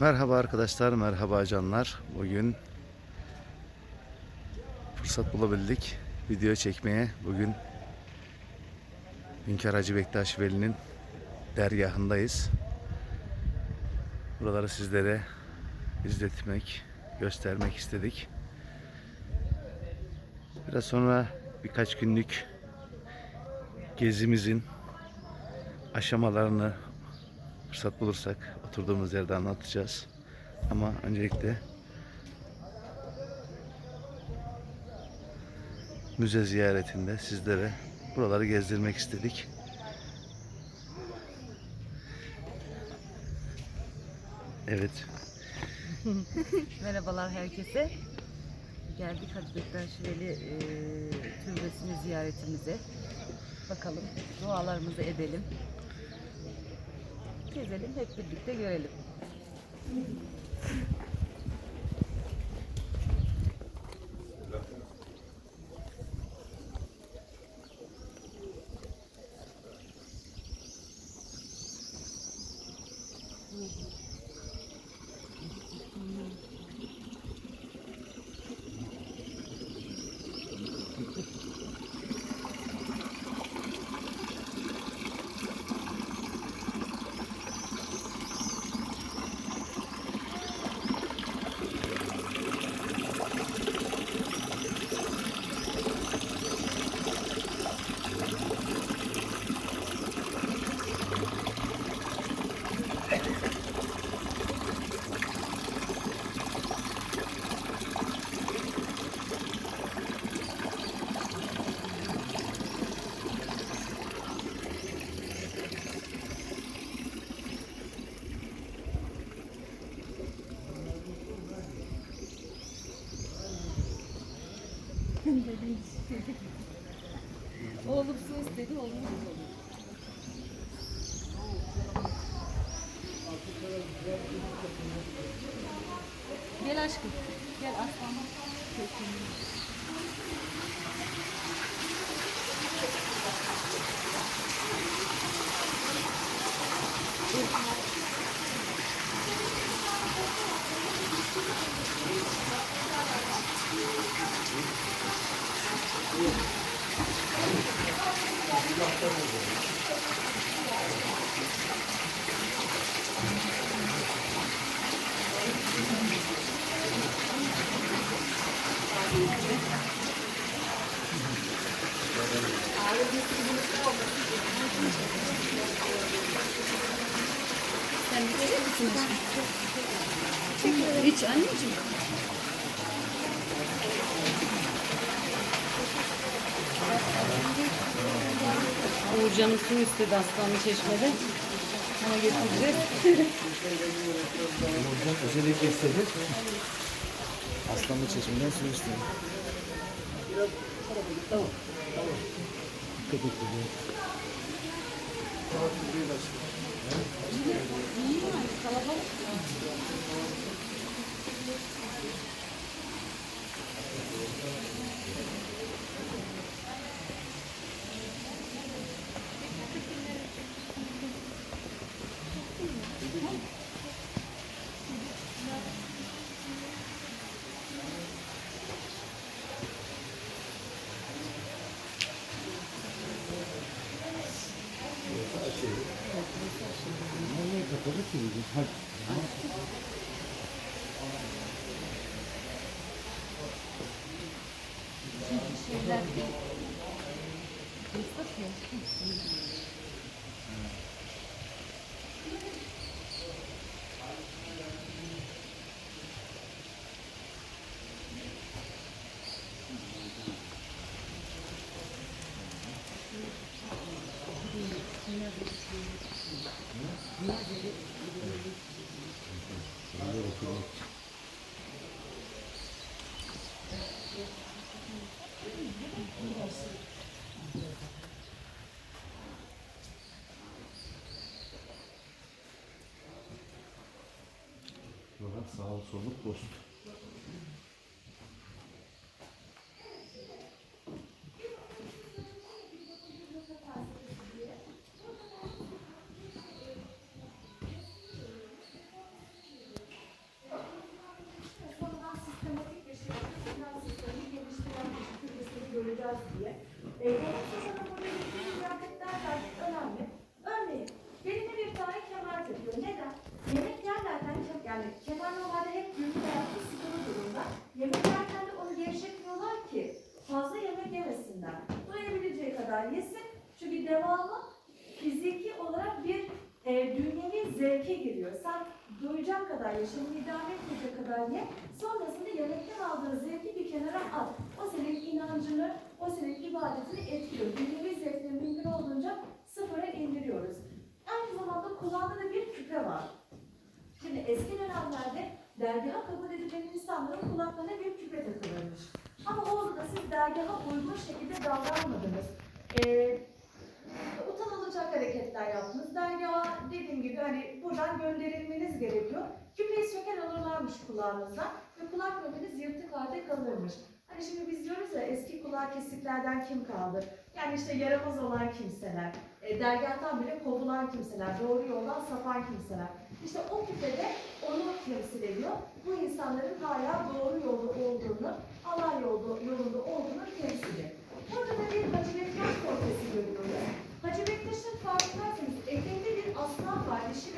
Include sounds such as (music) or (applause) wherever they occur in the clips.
Merhaba arkadaşlar, merhaba canlar. Bugün fırsat bulabildik video çekmeye. Bugün Hünkar Hacı Bektaş Veli'nin dergahındayız. Buraları sizlere izletmek, göstermek istedik. Biraz sonra birkaç günlük gezimizin aşamalarını fırsat bulursak oturduğumuz yerde anlatacağız. Ama öncelikle müze ziyaretinde sizlere buraları gezdirmek istedik. Evet, (laughs) Merhabalar herkese. Geldik Hacı Bektaş Veli e, türbesini ziyaretimize. Bakalım dualarımızı edelim. Gezelim hep birlikte görelim. Oğlum su istedi, oğlum Gel aşkım, gel aslanım. Hiç anneciğim. Uğurcan'ın su istedi aslanlı çeşmede. Ona getireceğiz. Hocam özellikle istedi. Aslanlı çeşmeden su istedi. Dikkat et dedi. 嗯个 Sağ soluk post. Yesin. Çünkü devamı fiziki olarak bir e, dünyevi zevke giriyor. Sen doyacak kadar ye, şimdi idame etmeyecek kadar ye. Sonrasında yemekten aldığın zevki bir kenara at. O senin inancını, o senin ibadetini etkiliyor. Dünyevi zevkleri mümkün olduğunca sıfıra indiriyoruz. Aynı zamanda kulağında da bir küpe var. Şimdi eski dönemlerde dergaha kabul edilen insanların kulaklarına bir küpe takılırmış. Ama da siz dergaha uygun şekilde davranmadınız. Ee, utanılacak hareketler yaptınız. Dergaha dediğim gibi hani buradan gönderilmeniz gerekiyor. Küpeyi söken alırlarmış kulağınızdan ve kulak memeniz yırtık halde kalırmış. Hani şimdi biz diyoruz ya eski kulağı kesiklerden kim kaldı? Yani işte yaramaz olan kimseler, e, dergahtan bile kovulan kimseler, doğru yoldan sapan kimseler. İşte o küpede onu temsil ediyor. Bu insanların hala doğru yolda olduğunu, Allah yolda, yolunda olduğunu temsil ediyor. Burada da bir Hacı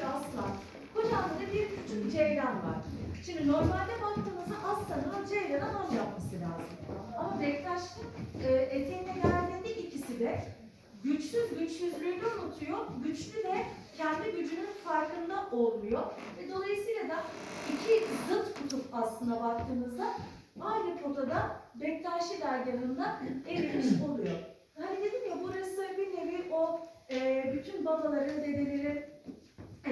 aslan. Kucağında da bir küçük ceylan var. Şimdi normalde baktığımızda aslanın ceylana ham yapması lazım. Ama Bektaş'ın e, eteğine geldiğinde ikisi de güçsüz güçsüzlüğünü unutuyor, güçlü de kendi gücünün farkında olmuyor. Ve dolayısıyla da iki zıt kutup aslında baktığımızda aynı potada Bektaşi dergahında erilmiş oluyor. Hani dedim ya burası bir nevi o e, bütün babaların, dedelerin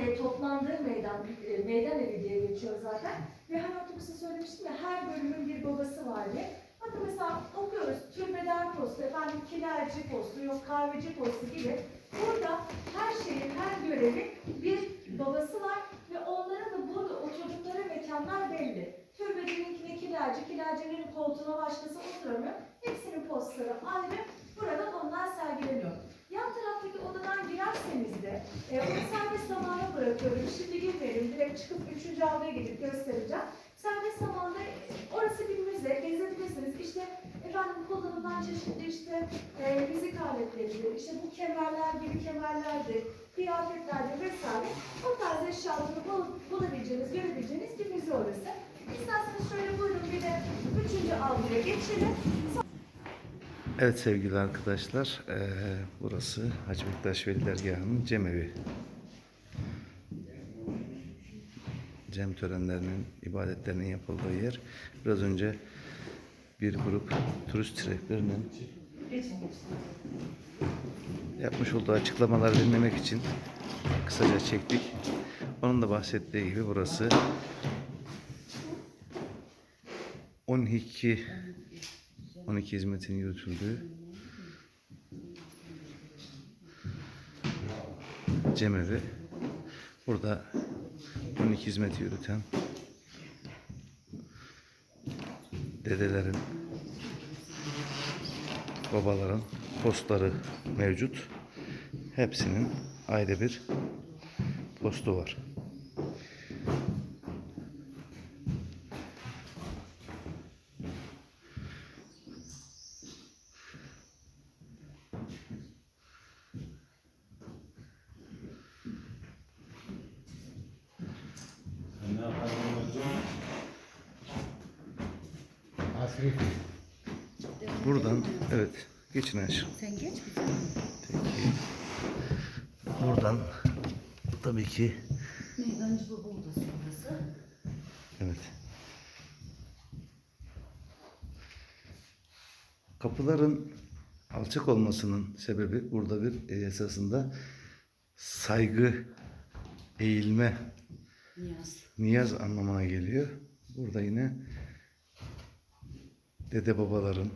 e, toplandığı meydan, e, meydan evi diye geçiyor zaten. Ve hani otobüste söylemiştim ya her bölümün bir babası var diye. Bakın mesela okuyoruz türbeden postu, efendim kilerci postu, yok kahveci postu gibi. Burada her şeyin, her görevin bir babası var ve onların da burada oturdukları mekanlar belli. Türbecininkine kilerci, kilercinin koltuğuna başkası oturamıyor. Hepsinin postları ayrı. Burada onlar sergileniyor. Yan taraftaki odadan girerseniz de e, onu serbest zamana bırakıyorum. Şimdi girmeyelim. Direkt çıkıp üçüncü avluya gidip göstereceğim. Serbest zamanda orası bir müze. Gezebilirsiniz. İşte efendim kullanılan çeşitli işte e, müzik aletleridir. İşte bu kemerler gibi kemerlerdir. Kıyafetlerdir vesaire. O tarz eşyaları bul- bulabileceğiniz, görebileceğiniz bir müze orası. İsterseniz şöyle buyurun bir de üçüncü avluya geçelim. Evet sevgili arkadaşlar, eee, burası Hacı Bektaş Veli Dergahı'nın cemevi. Cem törenlerinin, ibadetlerinin yapıldığı yer. Biraz önce bir grup turist rehberinin yapmış olduğu açıklamaları dinlemek için kısaca çektik. Onun da bahsettiği gibi burası 12 12 hizmetin yürütüldüğü cemevi. Burada 12 hizmeti yürüten dedelerin, babaların postları mevcut. Hepsinin ayrı bir postu var. Aşağı. Sen geç bir Peki. Buradan tabii ki Meydancı baba odası burası. evet. Kapıların alçak olmasının sebebi burada bir e, esasında saygı, eğilme, Niyaz. niyaz anlamına geliyor. Burada yine dede babaların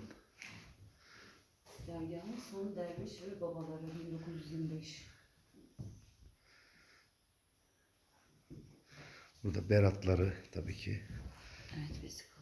Dergahın son derviş ve babaları 1925. burada beratları tabii ki Evet vesikalar.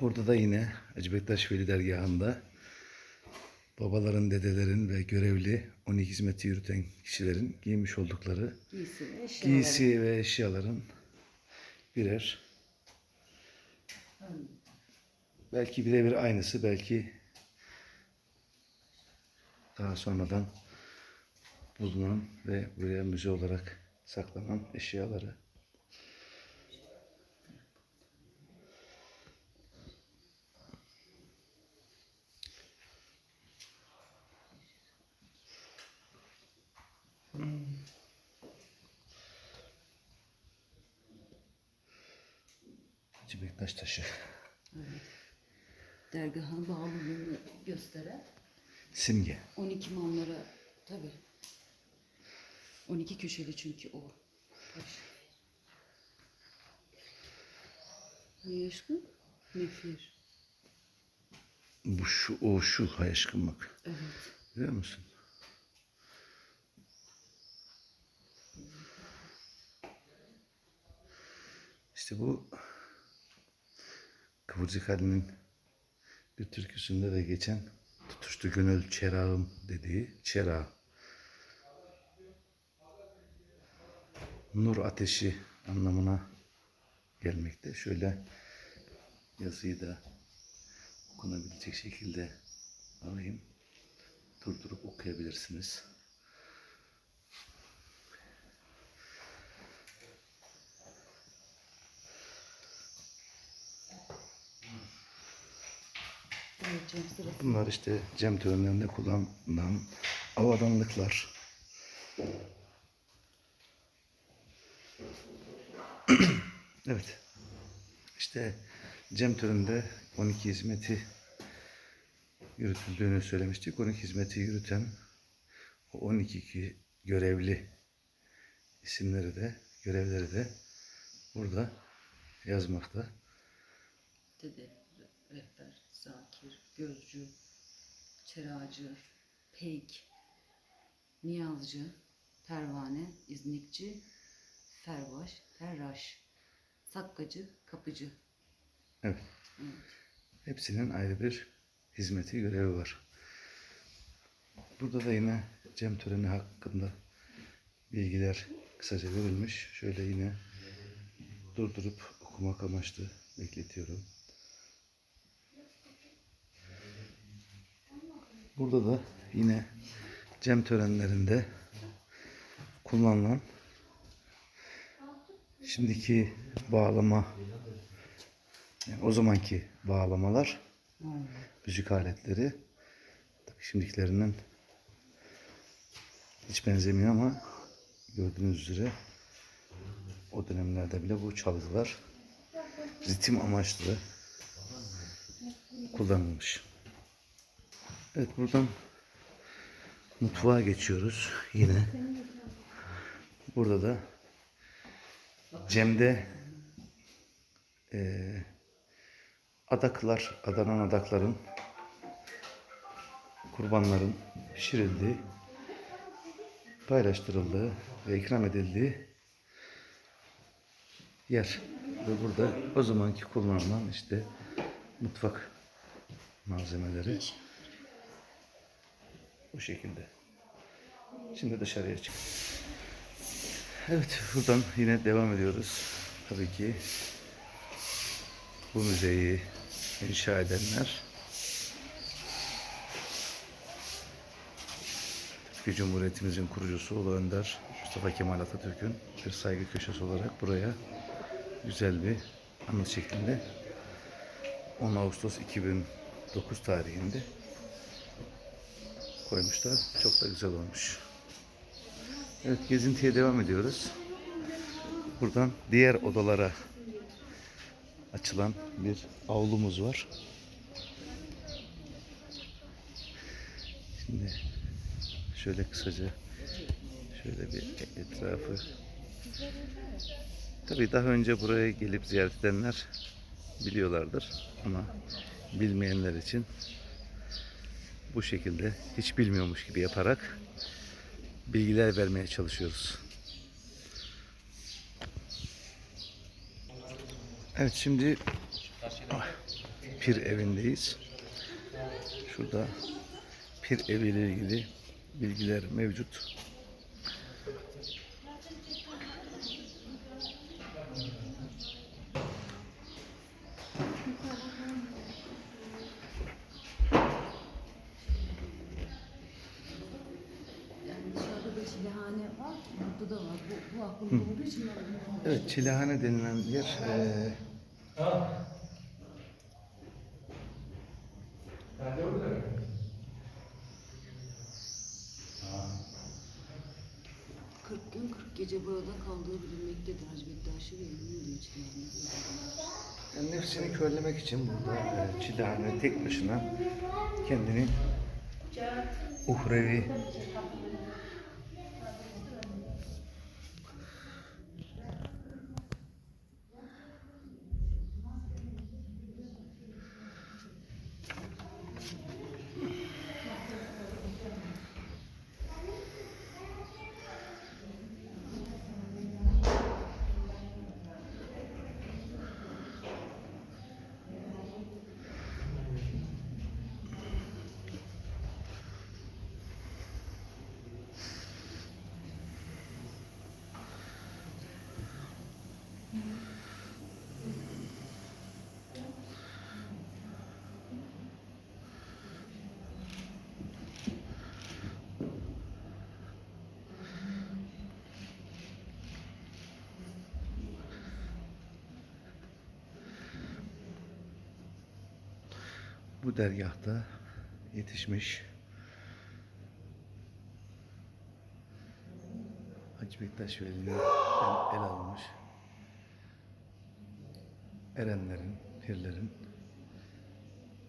Burada da yine Hacı Bektaş Veli Dergahı'nda babaların, dedelerin ve görevli 12 hizmeti yürüten kişilerin giymiş oldukları Giysi ve eşyaları. giysi ve eşyaların birer belki birebir aynısı belki daha sonradan bulunan ve buraya müze olarak saklanan eşyaları. Hacı Bektaş taşı. Dergahın bağlılığını gösteren Simge. 12 mamlara tabi. 12 köşeli çünkü o. Aşkım? Nefir. Bu şu, o şu hay aşkım bak. Evet. Görüyor musun? İşte bu Kıvırcık Ali'nin bir türküsünde de geçen tutuştu gönül çerağım dediği çera. Nur ateşi anlamına gelmekte. Şöyle yazıyı da okunabilecek şekilde alayım durdurup okuyabilirsiniz. Sırası. Bunlar işte cem törenlerinde kullanılan avadanlıklar. (clears throat) evet. İşte cem töreninde 12 hizmeti yürütüldüğünü söylemiştik. 12 hizmeti yürüten o 12 ki görevli isimleri de görevleri de burada yazmakta. Dede, re- rehber, zakir, gözcü, çeracı, peyk, niyazcı, pervane, iznikçi, ferbaş, ferraş, sakkacı, kapıcı. Evet. Hepsinin ayrı bir hizmeti, görevi var. Burada da yine cem töreni hakkında bilgiler kısaca verilmiş. Şöyle yine durdurup okumak amaçlı bekletiyorum. Burada da yine cem törenlerinde kullanılan şimdiki bağlama yani o zamanki bağlamalar, müzik aletleri tabii şimdikilerinden hiç benzemiyor ama gördüğünüz üzere o dönemlerde bile bu çalgılar ritim amaçlı kullanılmış. Evet buradan mutfağa geçiyoruz yine. Burada da Cem'de eee adaklar, adanan adakların kurbanların pişirildiği, paylaştırıldığı ve ikram edildiği yer. Ve burada o zamanki kullanılan işte mutfak malzemeleri bu şekilde. Şimdi dışarıya çık. Evet, buradan yine devam ediyoruz. Tabii ki bu müzeyi inşa edenler Türkiye Cumhuriyetimizin kurucusu Ulu Önder Mustafa Kemal Atatürk'ün bir saygı köşesi olarak buraya güzel bir anıt şeklinde 10 Ağustos 2009 tarihinde koymuşlar. Çok da güzel olmuş. Evet gezintiye devam ediyoruz. Buradan diğer odalara açılan bir avlumuz var. Şimdi şöyle kısaca şöyle bir etrafı Tabii daha önce buraya gelip ziyaret edenler biliyorlardır ama bilmeyenler için bu şekilde hiç bilmiyormuş gibi yaparak bilgiler vermeye çalışıyoruz. Evet şimdi Pir evindeyiz. Şurada Pir eviyle ilgili bilgiler mevcut. Yani dışarıda da çilehane var, burada da var. Bu, bu aklımda olduğu için ben bunu Evet, Çilehane denilen yer eee Kırk gün 40 gece burada kaldığı bilinmektedir. Bektaşi ve Emin'in diyor çilehane. Yani nefsini körlemek için burada e, Çilehane tek başına kendini uhrevi bu dergahta yetişmiş Hacı Bektaş Veli'nin el, el alınmış erenlerin, pirlerin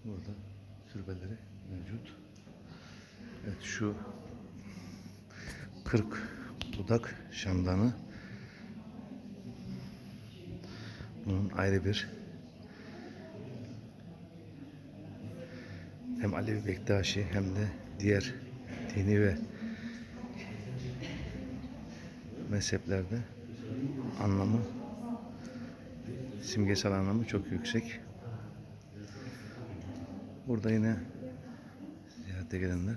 burada türbeleri mevcut. Evet şu 40 budak şamdanı bunun ayrı bir hem Alevi Bektaşi hem de diğer dini ve mezheplerde anlamı simgesel anlamı çok yüksek. Burada yine ziyarete gelenler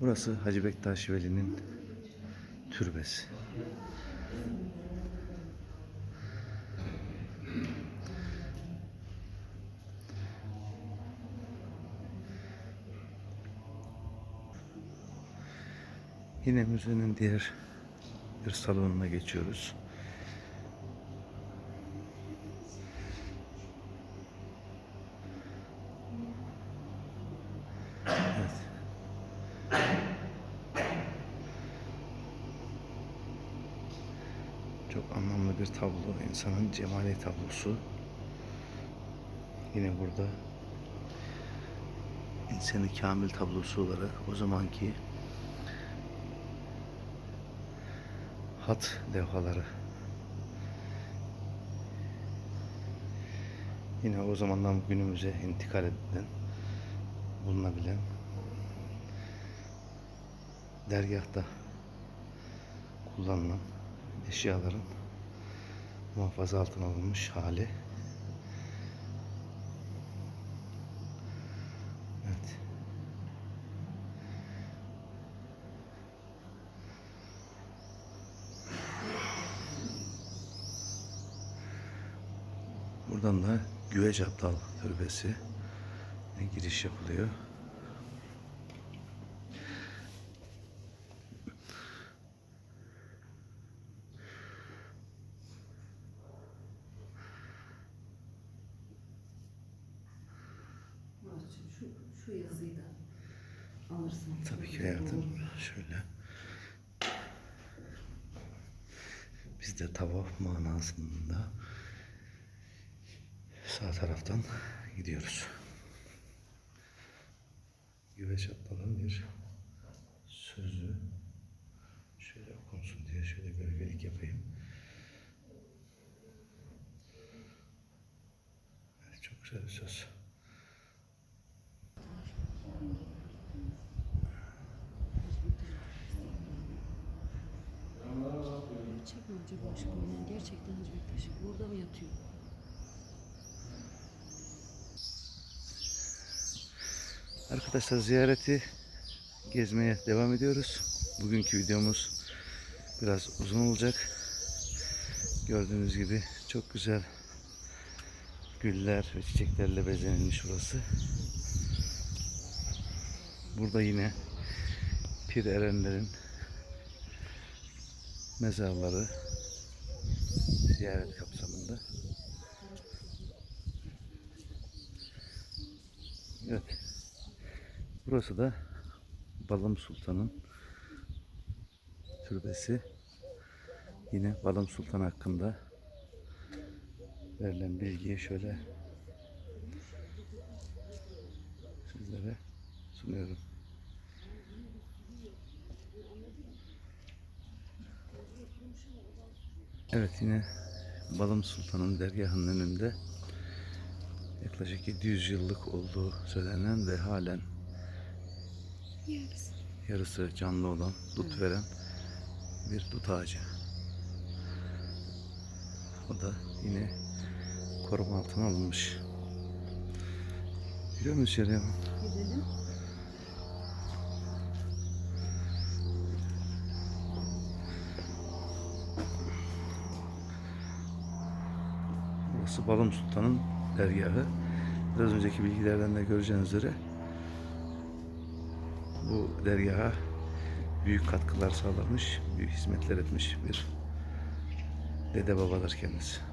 burası Hacı Bektaş Veli'nin türbesi. Yine müzenin diğer bir salonuna geçiyoruz. Çok anlamlı bir tablo, insanın cemali tablosu. Yine burada insanı kamil tablosu olarak o zamanki hat levhaları. Yine o zamandan günümüze intikal edilen, bulunabilen dergahta kullanılan eşyaların muhafaza altına alınmış hali. Buradan da Güveç Aptal Türbesi giriş yapılıyor. Şu, şu yazıyı da alırsın. Tabii ki hayatım. Şöyle. Biz de tavaf manasında sağ taraftan gidiyoruz. Güveç Aptal'ın bir sözü şöyle okunsun diye şöyle gölgelik yapayım. Evet, çok güzel bir söz. Aşkım? Yani gerçekten Hacı Bektaşi burada mı yatıyor? Arkadaşlar ziyareti gezmeye devam ediyoruz. Bugünkü videomuz biraz uzun olacak. Gördüğünüz gibi çok güzel güller ve çiçeklerle bezenilmiş burası. Burada yine pir erenlerin mezarları ziyaret kapsamında. Evet. Burası da Balım Sultan'ın türbesi. Yine Balım Sultan hakkında verilen bilgiyi şöyle sizlere sunuyorum. Evet yine Balım Sultan'ın dergahının önünde yaklaşık 700 yıllık olduğu söylenen ve halen yarısı canlı olan, dut veren bir dut ağacı. O da yine koruma altına alınmış. Biliyor musun içeriye? Gidelim. Burası Balım Sultan'ın dergahı. Biraz önceki bilgilerden de göreceğiniz üzere bu dergaha büyük katkılar sağlamış, büyük hizmetler etmiş bir dede babadır kendisi.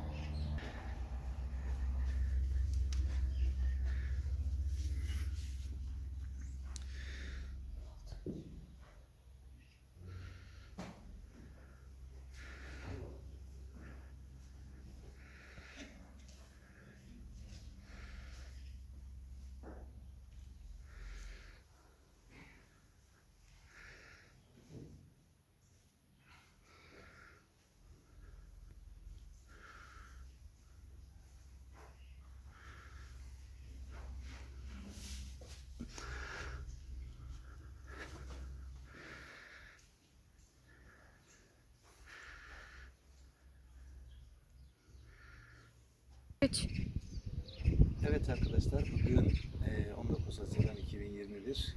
Evet arkadaşlar bugün eee, 19 Haziran 2021.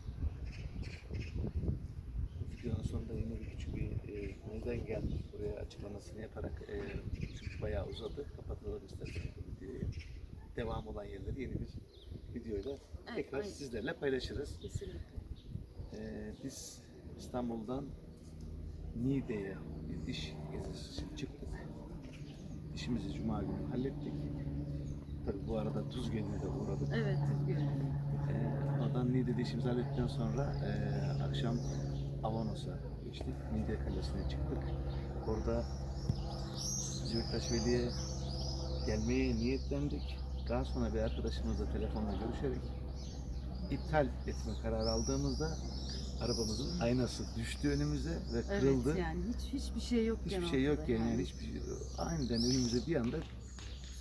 Videonun sonunda yine bir küçük bir eee, neden geldik buraya açıklamasını yaparak eee, çünkü bayağı uzadı. Kapatalım isterseniz bu videoyu. Devam olan yerleri yeni bir videoyla Evet, tekrar aynen. sizlerle paylaşırız. Kesinlikle. Eee, biz İstanbul'dan Niğde'ye bir iş gezisi için çıktık. İşimizi Cuma günü hallettik. Tabii bu arada Tuz Gölü'ne de uğradık. Evet. Görelim. Ee, oradan Niğde'de işimizi hallettikten sonra ee, akşam Avanos'a geçtik. Niğde Kalesi'ne çıktık. Orada Züğürtaş Veli'ye gelmeye niyetlendik. Daha sonra bir arkadaşımızla telefonla görüşerek iptal etme kararı aldığımızda arabamızın aynası düştü önümüze ve kırıldı. Evet yani hiç hiçbir şey yok Hiçbir şey yok yani, yani hiçbir şey Aniden önümüze bir anda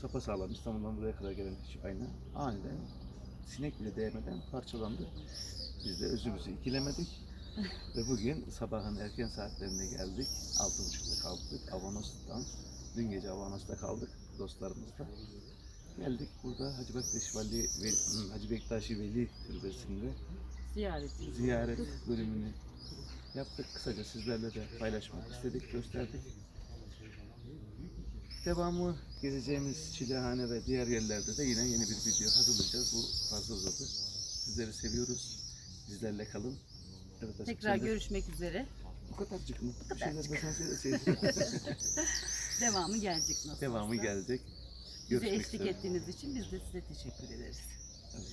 sapa sağlam İstanbul'dan buraya kadar gelen hiç ayna aniden sinek bile değmeden parçalandı. Biz de özümüzü ikilemedik. (laughs) Ve bugün sabahın erken saatlerinde geldik. Altı buçukta kalktık Avanos'tan. Dün gece Avanos'ta kaldık dostlarımızla. Geldik burada Hacı Bektaş Veli, Veli- Hacı Bektaşi Veli Türbesi'nde Ziyaret. ziyaret bölümünü yaptık. Kısaca sizlerle de paylaşmak istedik, gösterdik. Devamı gezeceğimiz Çilehane ve diğer yerlerde de yine yeni bir video hazırlayacağız. Bu fazla uzadı. Sizleri seviyoruz. Bizlerle kalın. Evet, Tekrar sözler- görüşmek üzere. Bu kadarcık mı? Bir şeyler. (laughs) Devamı gelecek nasıl Devamı olsa. gelecek. Bize Görüşmek eşlik üzere. ettiğiniz için biz de size teşekkür ederiz. Evet.